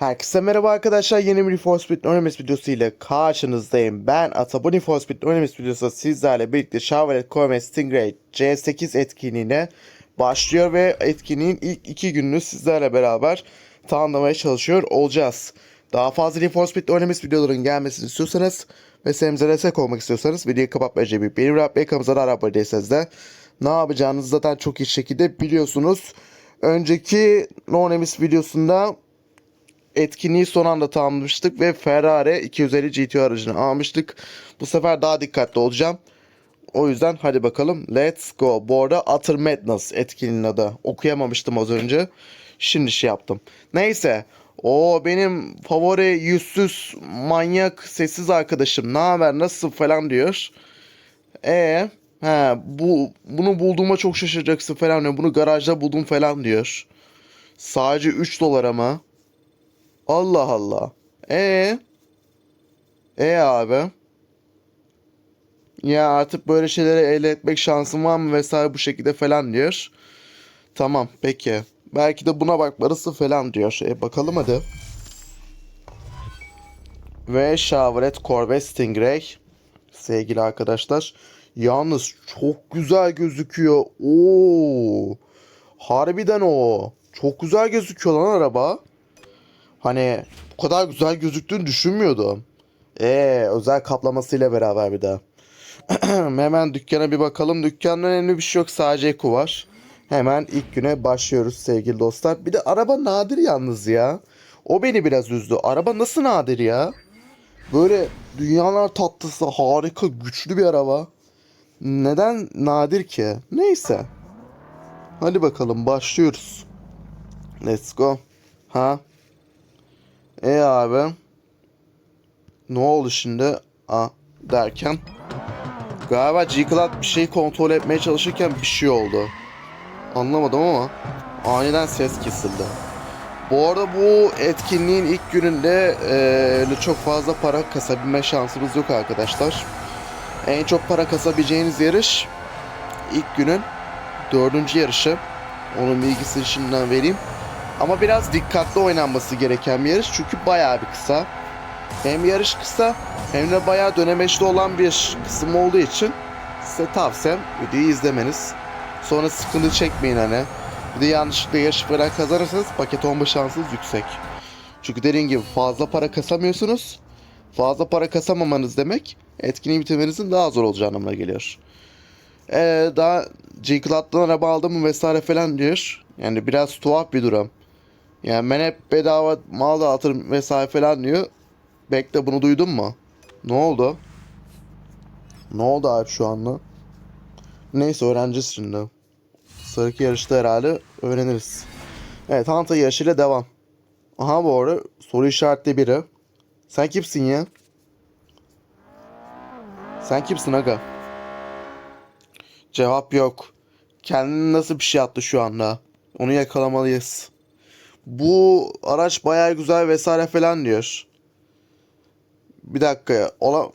Herkese merhaba arkadaşlar. Yeni bir For Speed Anonymous videosu ile karşınızdayım. Ben Ata. Bu For Speed Anonymous videosu sizlerle birlikte Chevrolet Corvette Stingray C8 etkinliğine başlıyor ve etkinliğin ilk iki gününü sizlerle beraber tamamlamaya çalışıyor olacağız. Daha fazla For Speed Anonymous videoların gelmesini istiyorsanız ve senemize destek olmak istiyorsanız videoyu kapatmayacak bir benim Rab kanalımıza da abone değilseniz de ne yapacağınızı zaten çok iyi şekilde biliyorsunuz. Önceki No Names videosunda etkinliği son anda tamamlamıştık ve Ferrari 250 GTO aracını almıştık. Bu sefer daha dikkatli olacağım. O yüzden hadi bakalım let's go. Bu arada Utter Madness etkinliğinin adı. Okuyamamıştım az önce. Şimdi şey yaptım. Neyse. O benim favori yüzsüz manyak sessiz arkadaşım. Ne haber nasıl falan diyor. E he bu bunu bulduğuma çok şaşıracaksın falan diyor. Bunu garajda buldum falan diyor. Sadece 3 dolara mı? Allah Allah. E E abi. Ya artık böyle şeyleri elde etmek şansım var mı vesaire bu şekilde falan diyor. Tamam peki. Belki de buna bakmarısı falan diyor. E bakalım hadi. Ve Chevrolet Corvette Stingray. Sevgili arkadaşlar. Yalnız çok güzel gözüküyor. Oo. Harbiden o. Çok güzel gözüküyor lan araba. Hani bu kadar güzel gözüktüğünü düşünmüyordum. Ee, özel kaplamasıyla beraber bir daha. Hemen dükkana bir bakalım. Dükkanda önemli bir şey yok. Sadece Eko var. Hemen ilk güne başlıyoruz sevgili dostlar. Bir de araba nadir yalnız ya. O beni biraz üzdü. Araba nasıl nadir ya? Böyle dünyalar tatlısı harika güçlü bir araba. Neden nadir ki? Neyse. Hadi bakalım başlıyoruz. Let's go. Ha? E abi. Ne oldu şimdi? A derken. Galiba G-Cloud bir şey kontrol etmeye çalışırken bir şey oldu. Anlamadım ama aniden ses kesildi. Bu arada bu etkinliğin ilk gününde eee, çok fazla para kasabilme şansımız yok arkadaşlar. En çok para kasabileceğiniz yarış ilk günün dördüncü yarışı. Onun bilgisini şimdiden vereyim. Ama biraz dikkatli oynanması gereken bir yarış çünkü bayağı bir kısa. Hem yarış kısa hem de bayağı dönemeçli olan bir kısım olduğu için size tavsiyem videoyu izlemeniz. Sonra sıkıntı çekmeyin hani. Bir de yanlışlıkla yarış falan kazanırsanız paket olma şansınız yüksek. Çünkü dediğim gibi fazla para kasamıyorsunuz. Fazla para kasamamanız demek etkinliği bitirmenizin daha zor olacağı anlamına geliyor. Ee, daha G-Cloud'dan araba aldım mı vesaire falan diyor. Yani biraz tuhaf bir durum. Yani ben hep bedava mal dağıtırım vesaire falan diyor. Bekle bunu duydun mu? Ne oldu? Ne oldu abi şu anda? Neyse öğreneceğiz şimdi. Sarıki yarışta herhalde öğreniriz. Evet Hanta yarışıyla devam. Aha bu arada soru işaretli biri. Sen kimsin ya? Sen kimsin aga? Cevap yok. Kendini nasıl bir şey attı şu anda? Onu yakalamalıyız. Bu araç bayağı güzel vesaire falan diyor. Bir dakika ya. Ola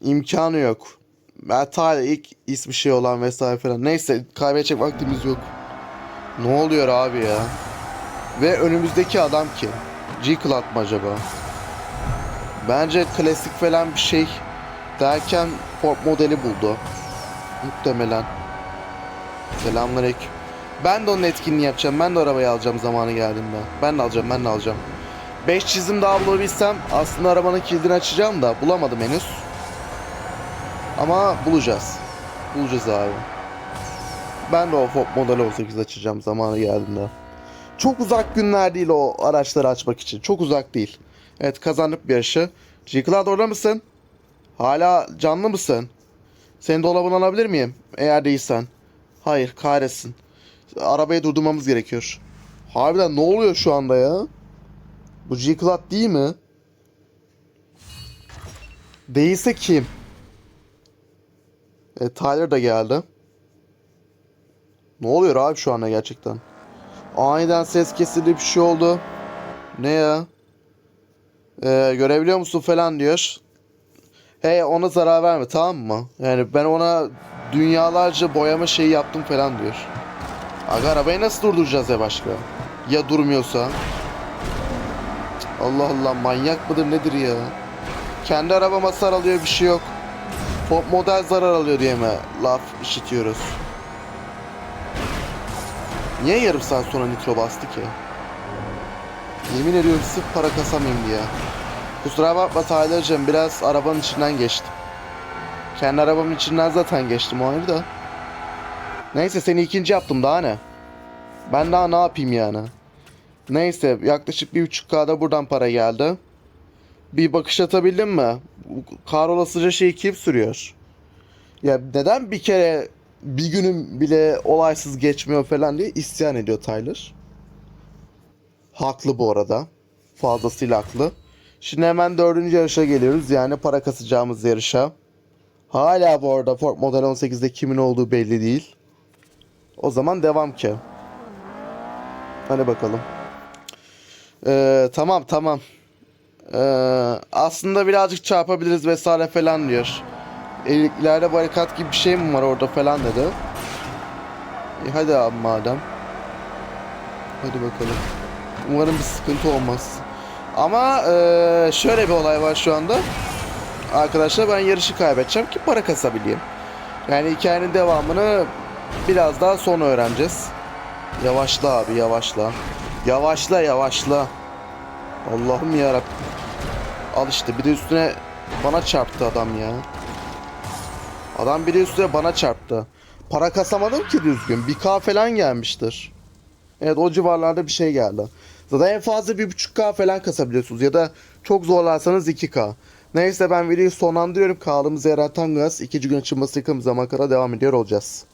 imkanı yok. Ta ilk ismi şey olan vesaire falan. Neyse kaybedecek vaktimiz yok. Ne oluyor abi ya? Ve önümüzdeki adam kim? G-Cloud mı acaba? Bence klasik falan bir şey derken Ford modeli buldu. Muhtemelen. Selamünaleyküm. Ben de onun etkinliğini yapacağım. Ben de arabayı alacağım zamanı geldiğinde. Ben de alacağım, ben de alacağım. 5 çizim daha bulabilsem aslında arabanın kilidini açacağım da bulamadım henüz. Ama bulacağız. Bulacağız abi. Ben de o Ford Model 18 açacağım zamanı geldiğinde. Çok uzak günler değil o araçları açmak için. Çok uzak değil. Evet kazandık bir yarışı. G-Cloud orada mısın? Hala canlı mısın? Seni dolabına alabilir miyim? Eğer değilsen. Hayır kahretsin. Arabayı durdurmamız gerekiyor. Harbiden ne oluyor şu anda ya? Bu G-Cloud değil mi? Değilse kim? E, Tyler da geldi. Ne oluyor abi şu anda gerçekten? Aniden ses kesildi bir şey oldu. Ne ya? Ee, görebiliyor musun falan diyor. Hey ona zarar verme tamam mı? Yani ben ona dünyalarca boyama şeyi yaptım falan diyor. Aga arabayı nasıl durduracağız ya başka? Ya durmuyorsa? Allah Allah manyak mıdır nedir ya? Kendi arabama hasar alıyor bir şey yok. Top model zarar alıyor diye mi laf işitiyoruz? Niye yarım saat sonra nitro bastı ki? Yemin ediyorum sırf para kasamayayım diye. Kusura bakma Tyler'cığım biraz arabanın içinden geçtim. Kendi arabamın içinden zaten geçtim o ayrı da. Neyse seni ikinci yaptım daha ne? Ben daha ne yapayım yani? Neyse yaklaşık bir buçuk K'da buradan para geldi. Bir bakış atabildim mi? Bu Kahrolasıca şeyi kim sürüyor? Ya neden bir kere bir günüm bile olaysız geçmiyor falan diye isyan ediyor Tyler. Haklı bu arada. Fazlasıyla haklı. Şimdi hemen dördüncü yarışa geliyoruz. Yani para kasacağımız yarışa. Hala bu arada Ford Model 18'de kimin olduğu belli değil. O zaman devam ki. Hadi bakalım. Ee, tamam tamam. Ee, aslında birazcık çarpabiliriz vesaire falan diyor. İl- İleride barikat gibi bir şey mi var orada falan dedi. E, hadi abi madem. Hadi bakalım. Umarım bir sıkıntı olmaz. Ama ee, şöyle bir olay var şu anda. Arkadaşlar ben yarışı kaybedeceğim ki para kasabileyim. Yani hikayenin devamını biraz daha sonra öğreneceğiz. Yavaşla abi yavaşla. Yavaşla yavaşla. Allah'ım yarabbim. Al işte bir de üstüne bana çarptı adam ya. Adam bir de üstüne bana çarptı. Para kasamadım ki düzgün. Bir K falan gelmiştir. Evet o civarlarda bir şey geldi. Zaten en fazla bir buçuk K falan kasabiliyorsunuz. Ya da çok zorlarsanız 2K. Neyse ben videoyu sonlandırıyorum. Kaldığımız yerden tam gaz. ikinci gün açılması yakın zaman kadar devam ediyor olacağız.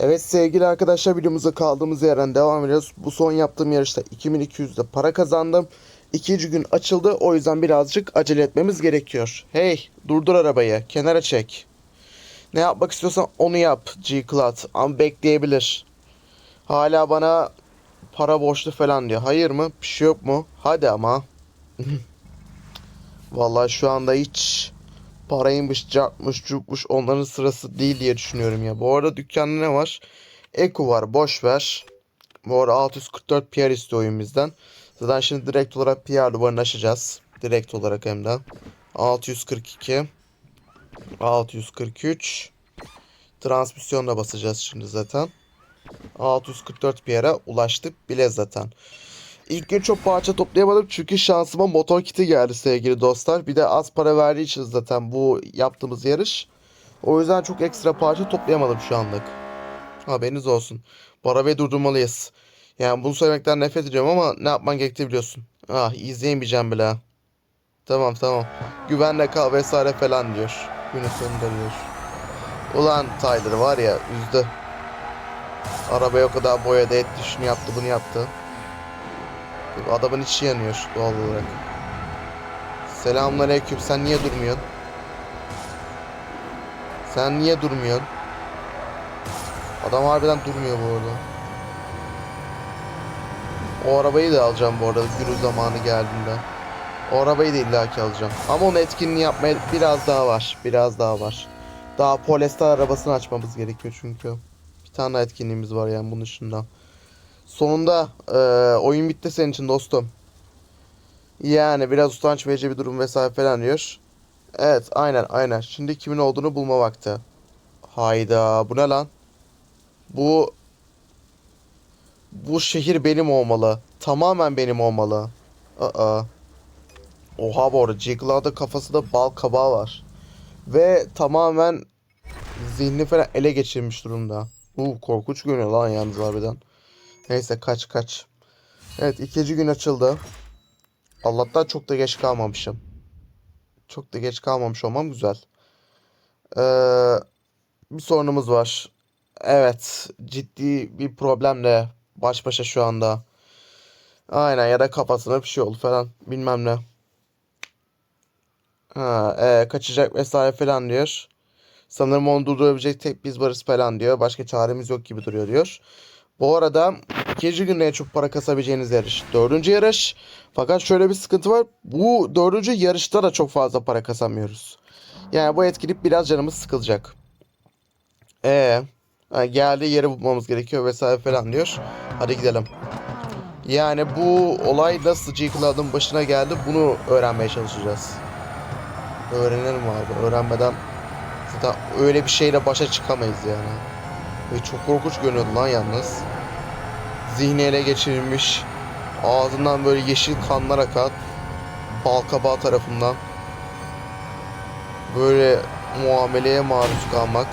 Evet sevgili arkadaşlar videomuza kaldığımız yerden devam ediyoruz. Bu son yaptığım yarışta 2200'de para kazandım. İkinci gün açıldı o yüzden birazcık acele etmemiz gerekiyor. Hey durdur arabayı kenara çek. Ne yapmak istiyorsan onu yap G-Cloud ama bekleyebilir. Hala bana para borçlu falan diyor. Hayır mı? Bir şey yok mu? Hadi ama. Vallahi şu anda hiç paraymış, cartmış, cupmuş onların sırası değil diye düşünüyorum ya. Bu arada dükkanda ne var? Eko var boş ver. Bu arada 644 PR istiyor oyun. Zaten şimdi direkt olarak PR duvarını aşacağız. Direkt olarak hem de. 642 643 Transmisyonla basacağız şimdi zaten. 644 PR'a ulaştık bile zaten. İlk gün çok parça toplayamadım çünkü şansıma motor kiti geldi sevgili dostlar. Bir de az para verdiği için zaten bu yaptığımız yarış. O yüzden çok ekstra parça toplayamadım şu anlık. Haberiniz olsun. Bu arabayı durdurmalıyız. Yani bunu söylemekten nefret ediyorum ama ne yapman gerektiğini biliyorsun. Ah izleyemeyeceğim bile. Tamam tamam. Güvenle kal vesaire falan diyor. Günün sonunda diyor. Ulan Tyler var ya üzdü. Arabaya o kadar boyadı etti şunu yaptı bunu yaptı. Adamın içi yanıyor doğal olarak. Selamünaleyküm. Sen niye durmuyorsun? Sen niye durmuyorsun? Adam harbiden durmuyor bu arada. O arabayı da alacağım bu arada günü zamanı geldiğinde. O arabayı da illaki alacağım. Ama onun etkinliği yapmaya biraz daha var. Biraz daha var. Daha Polestar arabasını açmamız gerekiyor çünkü. Bir tane etkinliğimiz var yani bunun dışında. Sonunda e, oyun bitti senin için dostum. Yani biraz utanç verici bir durum vesaire falan diyor. Evet aynen aynen. Şimdi kimin olduğunu bulma vakti. Hayda bu ne lan? Bu bu şehir benim olmalı. Tamamen benim olmalı. Aa. Oha bu arada Jiggly'da kafasında bal kabağı var. Ve tamamen zihni falan ele geçirmiş durumda. Bu korkunç görünüyor lan yalnız harbiden. Neyse kaç kaç. Evet ikinci gün açıldı. Allah'tan çok da geç kalmamışım. Çok da geç kalmamış olmam güzel. Ee, bir sorunumuz var. Evet ciddi bir problemle baş başa şu anda. Aynen ya da kafasına bir şey oldu falan bilmem ne. Ha, e, kaçacak vesaire falan diyor. Sanırım onu durdurabilecek tek biz varız falan diyor. Başka çaremiz yok gibi duruyor diyor. Bu arada ikinci günde en çok para kasabileceğiniz yarış. Dördüncü yarış. Fakat şöyle bir sıkıntı var. Bu dördüncü yarışta da çok fazla para kasamıyoruz. Yani bu etkinlik biraz canımız sıkılacak. Ee, geldiği yeri bulmamız gerekiyor vesaire falan diyor. Hadi gidelim. Yani bu olay nasıl G-Cloud'un başına geldi bunu öğrenmeye çalışacağız. Öğrenelim abi. Öğrenmeden zaten öyle bir şeyle başa çıkamayız yani. Ve çok korkunç görünüyordu lan yalnız. Zihni ele geçirilmiş. Ağzından böyle yeşil kanlar akan. Balkabağı tarafından. Böyle muameleye maruz kalmak.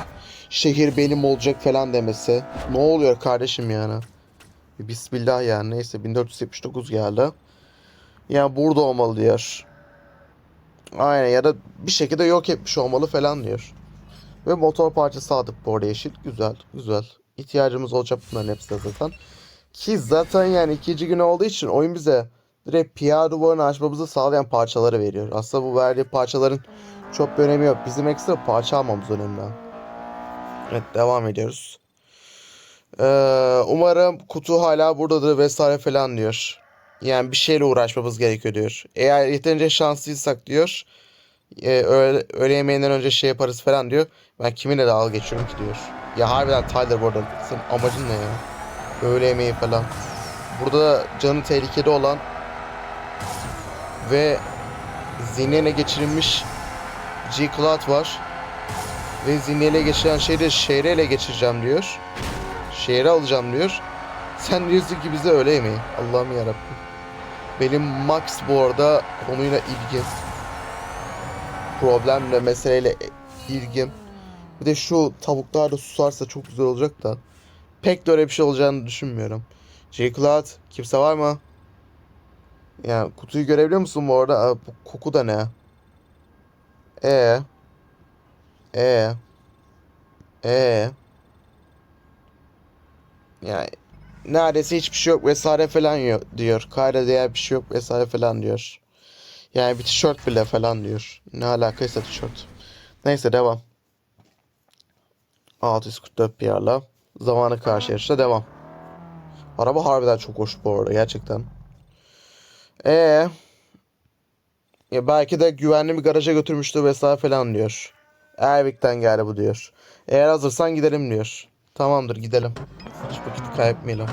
Şehir benim olacak falan demesi. Ne oluyor kardeşim yani? Bismillah yani neyse 1479 geldi. Yani burada olmalı diyor. Aynen ya da bir şekilde yok etmiş olmalı falan diyor. Ve motor parçası aldık bu arada yeşil. Güzel güzel. İhtiyacımız olacak bunların hepsi zaten. Ki zaten yani ikinci gün olduğu için oyun bize direkt PR duvarını açmamızı sağlayan parçaları veriyor. Aslında bu verdiği parçaların çok bir önemi yok. Bizim ekstra parça almamız önemli. Evet devam ediyoruz. Ee, umarım kutu hala buradadır vesaire falan diyor. Yani bir şeyle uğraşmamız gerekiyor diyor. Eğer yeterince şanslıysak diyor. E, öğle, öğle yemeğinden önce şey yaparız falan diyor. Ben kiminle dalga geçiyorum ki diyor. Ya harbiden Tyler bu arada. Senin amacın ne ya? Öğle yemeği falan. Burada canı tehlikede olan ve zihnine geçirilmiş G-Cloud var. Ve zihni ele geçiren şeyi de şehri ele geçireceğim diyor. Şehri alacağım diyor. Sen diyorsun ki bize öyle yemeği. Allah'ım yarabbim. Benim Max bu arada konuyla ilgim. Problemle, meseleyle ilgim. Bir de şu tavuklar da susarsa çok güzel olacak da. Pek de öyle bir şey olacağını düşünmüyorum. J. Cloud, kimse var mı? Ya kutuyu görebiliyor musun bu arada? Aa, bu koku da ne? E. E. E. Yani neredeyse hiçbir şey yok vesaire falan diyor. Kayda değer bir şey yok vesaire falan diyor. Yani bir tişört bile falan diyor. Ne alakaysa tişört. Neyse devam. 644 PR'la zamanı karşı yarışta devam. Araba harbiden çok hoş bu arada gerçekten. Ee, ya belki de güvenli bir garaja götürmüştü vesaire falan diyor. Ervik'ten geldi bu diyor. Eğer hazırsan gidelim diyor. Tamamdır gidelim. Hiç vakit kaybetmeyelim.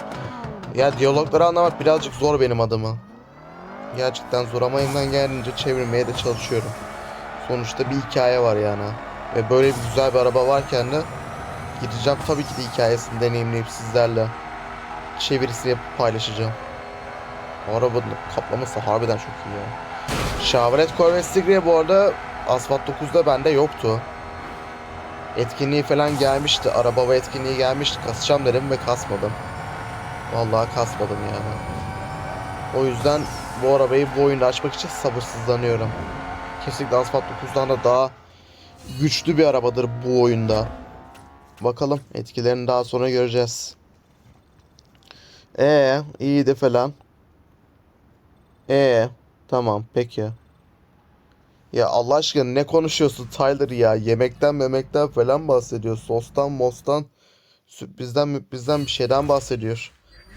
Ya diyalogları anlamak birazcık zor benim adıma. Gerçekten zor ama elimden geldiğince çevirmeye de çalışıyorum. Sonuçta bir hikaye var yani. Ve böyle bir güzel bir araba varken de gideceğim tabii ki de hikayesini deneyimleyip sizlerle çevirisini yapıp paylaşacağım. O arabanın kaplaması harbiden çok iyi ya. Chevrolet Corvette Stingray bu arada Asfalt 9'da bende yoktu. Etkinliği falan gelmişti. Araba ve etkinliği gelmişti. Kasacağım dedim ve kasmadım. Vallahi kasmadım yani. O yüzden bu arabayı bu oyunda açmak için sabırsızlanıyorum. Kesinlikle Asfalt 9'dan da daha güçlü bir arabadır bu oyunda. Bakalım etkilerini daha sonra göreceğiz. Ee, iyiydi falan. Ee, tamam peki. Ya Allah aşkına ne konuşuyorsun Tyler ya? Yemekten memekten falan bahsediyor. Sostan mostan sürprizden müprizden bir şeyden bahsediyor.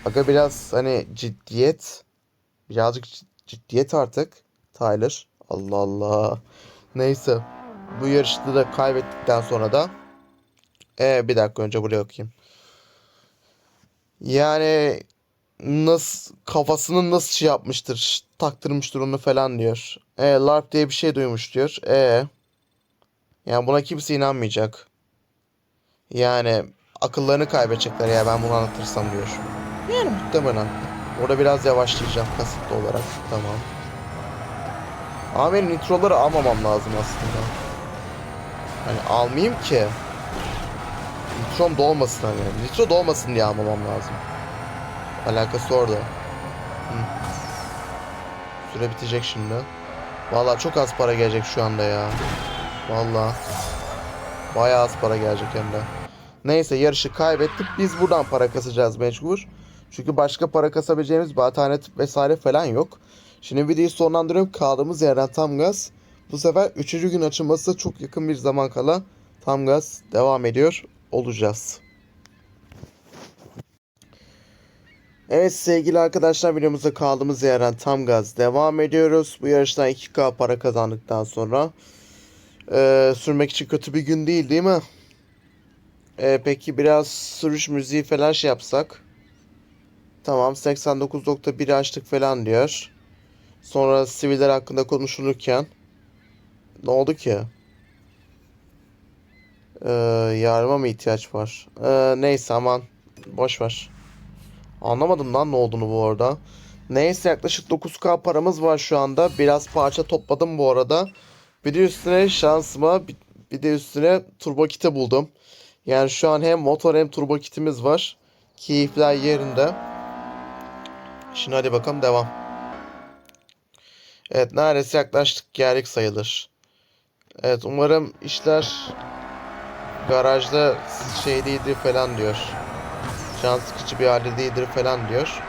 Aga biraz hani ciddiyet. Birazcık cid- ciddiyet artık. Tyler. Allah Allah. Neyse. Bu yarışta da kaybettikten sonra da ee, bir dakika önce buraya okuyayım. Yani nasıl kafasını nasıl şey yapmıştır, taktırmıştır onu falan diyor. E, LARP diye bir şey duymuş diyor. E, yani buna kimse inanmayacak. Yani akıllarını kaybedecekler ya ben bunu anlatırsam diyor. Yani muhtemelen. Orada biraz yavaşlayacağım kasıtlı olarak. Tamam. Ama benim nitroları almamam lazım aslında. Hani almayayım ki. Nitrom dolmasın hani. Nitro dolmasın diye almamam lazım. Alakası orada. Hı. Süre bitecek şimdi. Vallahi çok az para gelecek şu anda ya. Vallahi. Bayağı az para gelecek hem de. Neyse yarışı kaybettik. Biz buradan para kasacağız mecbur. Çünkü başka para kasabileceğimiz alternatif vesaire falan yok. Şimdi videoyu sonlandırıyorum. Kaldığımız yerden tam gaz. Bu sefer 3. gün açılması çok yakın bir zaman kala tam gaz devam ediyor olacağız. Evet sevgili arkadaşlar videomuzda kaldığımız yerden tam gaz devam ediyoruz. Bu yarıştan 2K para kazandıktan sonra eee, sürmek için kötü bir gün değil değil mi? Eee, peki biraz sürüş müziği falan şey yapsak. Tamam 89.1 açtık falan diyor. Sonra siviller hakkında konuşulurken ne oldu ki? Ee, yardıma mı ihtiyaç var? Ee, neyse aman boş ver. Anlamadım lan ne olduğunu bu arada. Neyse yaklaşık 9k paramız var şu anda. Biraz parça topladım bu arada. Bir de üstüne şansıma bir, de üstüne turbo kiti buldum. Yani şu an hem motor hem turbo kitimiz var. Keyifler yerinde. Şimdi hadi bakalım devam. Evet neredeyse yaklaştık geldik sayılır. Evet umarım işler garajda şey değildir falan diyor. Can sıkıcı bir halde değildir falan diyor.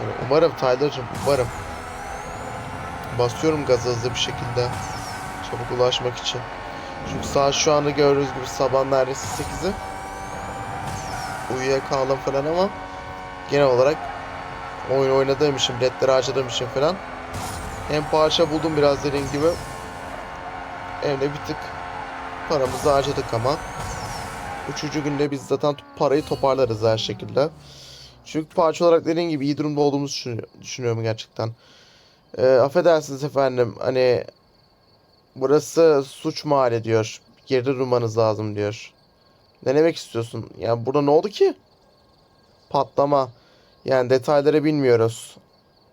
Yani umarım Tyler'cığım umarım. Basıyorum gazı hızlı bir şekilde. Çabuk ulaşmak için. Çünkü saat şu anda gördüğünüz gibi sabah neredeyse 8'i. Uyuyakaldım falan ama genel olarak oyun oynadığım için, biletleri harcadığım için falan hem parça buldum biraz dediğim gibi hem de bir tık paramızı harcadık ama üçüncü günde biz zaten parayı toparlarız her şekilde. Çünkü parça olarak dediğim gibi iyi durumda olduğumuzu düşünü- düşünüyorum gerçekten. Ee, affedersiniz efendim hani burası suç mahalli diyor. Geride durmanız lazım diyor. Ne demek istiyorsun? Yani burada ne oldu ki? Patlama. Yani detayları bilmiyoruz.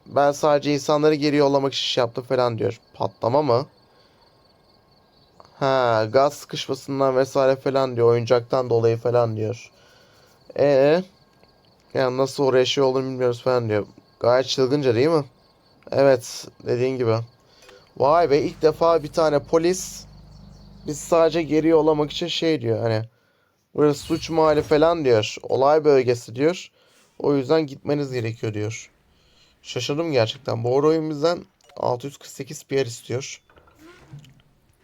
Ben sadece insanları geri yollamak için şey yaptım falan diyor. Patlama mı? Ha, gaz sıkışmasından vesaire falan diyor. Oyuncaktan dolayı falan diyor. Ee, yani nasıl oraya şey olduğunu bilmiyoruz falan diyor. Gayet çılgınca değil mi? Evet, dediğin gibi. Vay be ilk defa bir tane polis biz sadece geri yollamak için şey diyor hani burası suç mahalli falan diyor. Olay bölgesi diyor. O yüzden gitmeniz gerekiyor diyor. Şaşırdım gerçekten. Bu oyun bizden 648 PR istiyor.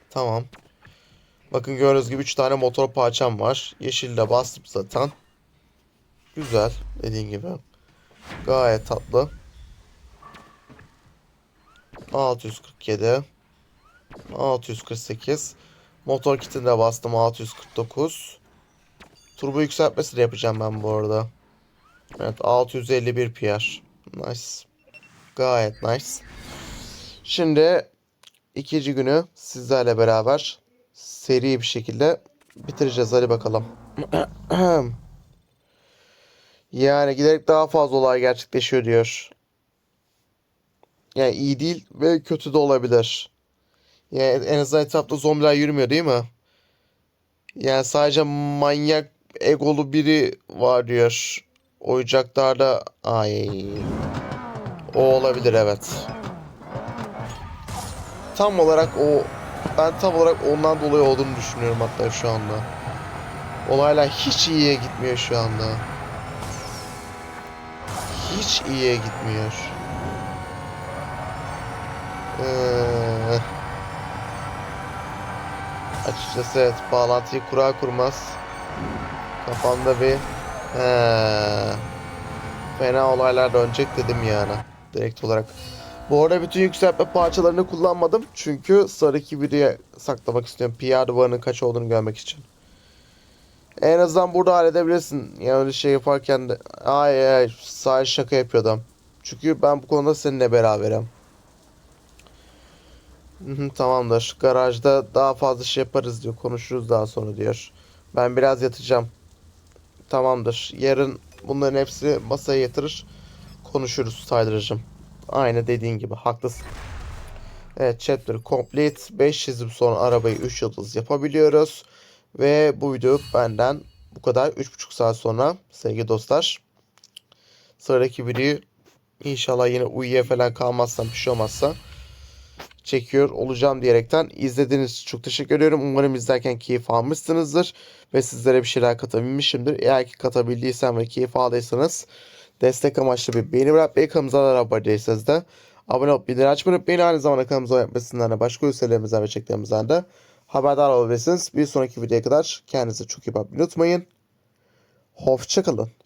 Tamam. Bakın gördüğünüz gibi 3 tane motor parçam var. Yeşil de bastım zaten. Güzel dediğin gibi. Gayet tatlı. 647 648 Motor kitini de bastım 649 Turbo yükseltmesi yapacağım ben bu arada. Evet 651 PR. Nice. Gayet nice. Şimdi ikinci günü sizlerle beraber seri bir şekilde bitireceğiz. Hadi bakalım. yani giderek daha fazla olay gerçekleşiyor diyor. Yani iyi değil ve kötü de olabilir. Yani en azından etrafta zombiler yürümüyor değil mi? Yani sadece manyak egolu biri var diyor. Oyuncaklarda ay o olabilir evet. Tam olarak o ben tam olarak ondan dolayı olduğunu düşünüyorum hatta şu anda. Olaylar hiç iyiye gitmiyor şu anda. Hiç iyiye gitmiyor. Ee, açıkçası evet bağlantıyı kurar kurmaz kafamda bir ee, fena olaylar dönecek dedim yani direkt olarak. Bu arada bütün yükseltme parçalarını kullanmadım çünkü sarı biriye saklamak istiyorum. PR duvarının kaç olduğunu görmek için. En azından burada halledebilirsin. Yani öyle şey yaparken de ay ay sadece şaka yapıyordum. Çünkü ben bu konuda seninle beraberim. Tamamdır. Garajda daha fazla şey yaparız diyor. Konuşuruz daha sonra diyor. Ben biraz yatacağım. Tamamdır. Yarın bunların hepsi masaya yatırır. Konuşuruz Tyler'cığım. Aynı dediğin gibi. Haklısın. Evet chapter complete. 5 çizim sonra arabayı 3 yıldız yapabiliyoruz. Ve bu video benden bu kadar. 3,5 saat sonra sevgili dostlar. Sıradaki videoyu inşallah yine uyuya falan kalmazsam bir şey olmazsa çekiyor olacağım diyerekten izlediğiniz için çok teşekkür ediyorum. Umarım izlerken keyif almışsınızdır ve sizlere bir şeyler katabilmişimdir. Eğer ki katabildiysem ve keyif aldıysanız destek amaçlı bir beğeni bırakmayı kanalımıza da abone değilseniz de abone olup bildirim açmayı unutmayın. Aynı zamanda kanalımıza etmesinden de başka üyelerimizden ve çeklerimizden de haberdar olabilirsiniz. Bir sonraki videoya kadar kendinize çok iyi bakmayı unutmayın. Hoşçakalın.